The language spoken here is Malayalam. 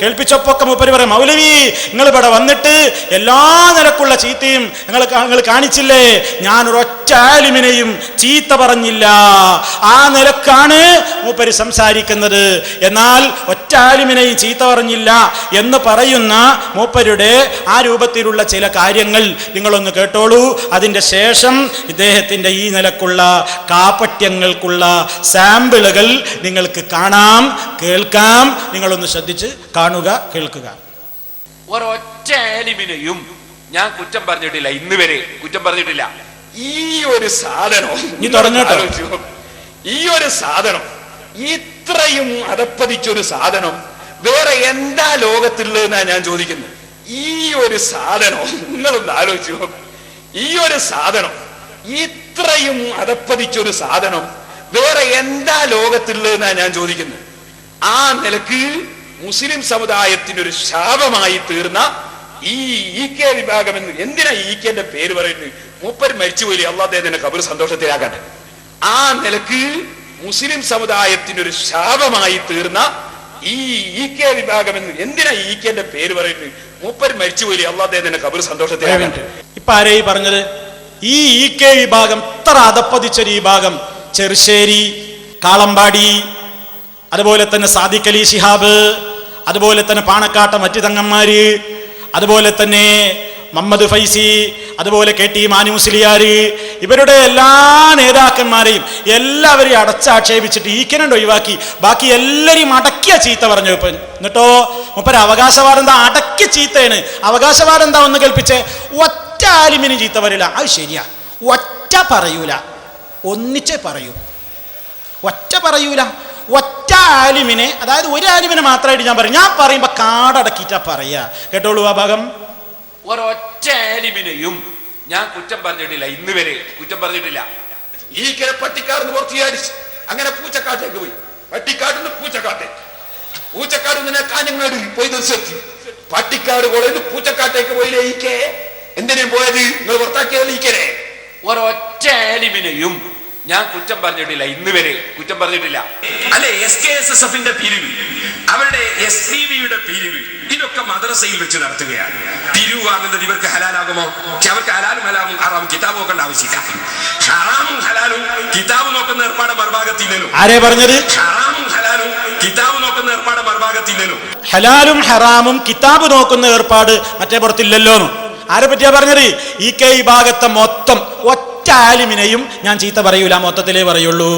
കേൾപ്പിച്ചപ്പൊക്കെ മൂപ്പര് പറയും മൗലവി നിങ്ങൾ ഇവിടെ വന്നിട്ട് എല്ലാ നിലക്കുള്ള ചീത്തയും നിങ്ങൾ നിങ്ങൾ കാണിച്ചില്ലേ? ഞാൻ ഒരൊറ്റ ആലിമിനെയും ചീത്ത പറഞ്ഞില്ല. ആ നിലക്കാണ് മൂപ്പര് സംസാരിക്കുന്നത്. എന്നാൽ ഒറ്റ ആലിമിനെയും ചീത്ത പറഞ്ഞില്ല എന്ന് പറയുന്ന മൂപ്പരുടെ ആ രൂപത്തിലുള്ള ചില കാര്യങ്ങൾ നിങ്ങളൊന്ന് കേട്ടോളൂ. അതിന്റെ ശേഷം ഇദ്ദേഹത്തിന്റെ ഈ നിലക്കുള്ള കാപ്പട്യങ്ങൾക്കുള്ള സാമ്പിളുകൾ നിങ്ങൾക്ക് കാണാം കേൾക്കാം. നിങ്ങളൊന്ന് ശ്രദ്ധിച്ച് കാണുക കേൾക്കുക. ഒരൊറ്റ ആലിമിനെയും ഞാൻ കുറ്റം പറഞ്ഞിട്ടില്ല. ഇന്ന് വരെ കുറ്റം പറഞ്ഞിട്ടില്ല. ഈ ഒരു സാധനം നീ തുടങ്ങട്ടോ. ഈ ഒരു സാധനം ഇത്രയും അതപ്പതിച്ചൊരു സാധനം വേറെ എന്താ ലോകത്തുള്ളതെന്നാ ഞാൻ ചോദിക്കുന്നത് ഈ ഒരു സാധനം നിങ്ങളൊന്ന് ആലോചിച്ചു. ഈ ഒരു സാധനം ഇത്രയും അതപ്പതിച്ചൊരു സാധനം വേറെ എന്താ ലോകത്തുള്ളതെന്നാ ഞാൻ ചോദിക്കുന്നത് ആ നിലയ്ക്ക് മുസ്ലിം സമുദായത്തിനൊരു ശാപമായി തീർന്ന ഈ ഇ കെ വിഭാഗം എന്ന് എന്തിനാ ഇ കെന്റെ പേര് പറയുന്നത്? മൂപ്പർ മരിച്ചുപോയി അള്ളാദ്ദേഹത്തിന്റെ കബർ സന്തോഷത്തിലാക്കട്ടെ. ആ നിലയ്ക്ക് മുസ്ലിം സമുദായത്തിന് ഒരു ശാപമായി തീർന്ന ഈ ഇ കെ വിഭാഗം എന്ന് എന്തിനാ ഇ പേര് പറയുന്നത്? മൂപ്പർ മരിച്ചുപോയി അള്ളാദ്ദേഹത്തിന്റെ കബർ സന്തോഷത്തിലാക്കട്ടെ. ഇപ്പൊ ആരെയും പറഞ്ഞത്? ഈ ഇ കെ വിഭാഗം ഇത്ര അതപ്പതിച്ചൊരു വിഭാഗം ചെറുശ്ശേരി കാളമ്പാടി അതുപോലെ തന്നെ സാദിഖലി ശിഹാബ് അതുപോലെ തന്നെ പാണക്കാട്ട മറ്റു തങ്ങന്മാര് അതുപോലെ തന്നെ മുഹമ്മദ് ഫൈസി അതുപോലെ കെ ടി മാനി മുസ്ലിയാര് ഇവരുടെ എല്ലാ നേതാക്കന്മാരെയും എല്ലാവരെയും അടച്ചാക്ഷേപിച്ചിട്ട് ഈക്കനണ്ട് ഒഴിവാക്കി. ബാക്കി എല്ലാവരെയും അടക്കിയ ചീത്ത പറഞ്ഞു ഇപ്പൊ. എന്നിട്ടോ മുപ്പര അവകാശവാദം എന്താ അടക്കിയ ചീത്തയാണ്. അവകാശവാദം എന്താ ഒന്ന് കൽപ്പിച്ചേ ഒറ്റ ആലിമിന് ചീത്ത വരില്ല അത് ശരിയാ. ഒറ്റ പറയൂല. ഒന്നിച്ചേ പറയൂ. ഒറ്റ പറയൂല. ഒറ്റ ആലിമിനെ അതായത് ഒരു ആലിമിനെ മാത്രമായിട്ട് ഞാൻ പറയും. ഞാൻ പറയുമ്പോ കാടടക്കിയിട്ടാ പറയാ. കേട്ടോളൂ ആ ഭാഗം. ഒരൊറ്റ ആലിമിനെയും ഞാൻ കുറ്റം പറഞ്ഞിട്ടില്ല ഇന്ന് വരെ കുറ്റം പറഞ്ഞിട്ടില്ല. ഈ കെ പട്ടിക്കാടുന്ന് പുറത്തിയാടിച്ച് അങ്ങനെ പൂച്ചക്കാട്ടേക്ക് പോയി. പട്ടിക്കാടുന്ന് പൂച്ചക്കാട്ടേക്ക് പൂച്ചക്കാട് ഇങ്ങനെ കാഞ്ഞങ്ങാട് പോയി നിർത്തി പട്ടിക്കാട് കോളേജ് പൂച്ചക്കാട്ടേക്ക് പോയില്ലേ ഈ എന്തിനേം എന്തിനാ പോയത്? നിങ്ങൾ പുറത്താക്കിയതല്ലേ ഈക്കരെ ഒരൊറ്റ ആലിമിനെയും ഞാൻ കുറ്റം പറഞ്ഞിട്ടില്ല ഇന്ന് വരെ കുറ്റം പറഞ്ഞിട്ടില്ല. അല്ലെ എസ് കെ എസ് എസ് എഫിന്റെ പിരിവ് എസ് ഡി വിയുടെ പിരിവ്. ഇതൊക്കെ മദ്രസയിൽ വെച്ച് നടത്തുകയാണ്. പിരിവ് വാങ്ങുന്നത് ഇവർക്ക് ഹലാലാകുമോ? അവർക്ക് ഹലാലും ഹലാലും ഹറാമും കിതാബ് നോക്കേണ്ട ആവശ്യമില്ല. ഹറാമും ഹലാലും കിതാബ് നോക്കുന്ന ഏർപ്പാട് മറുഭാഗത്തില്ലല്ലോ ആരെ പറഞ്ഞത്? ഹറാമും ഹലാലും കിതാബ് നോക്കുന്ന ഏർപ്പാട് മറുഭാഗത്തില്ലല്ലോ ഹലാലും ഹറാമും കിതാബ് നോക്കുന്ന ഏർപ്പാട് മറ്റേ പുറത്തില്ലല്ലോ ആരെ പറ്റിയാ പറഞ്ഞത്? ഈ കെ വിഭാഗത്തെ മൊത്തം ഒറ്റ ആലിമിനെയും ഞാൻ ചീത്ത പറയൂല മൊത്തത്തിലേ പറയുള്ളൂ.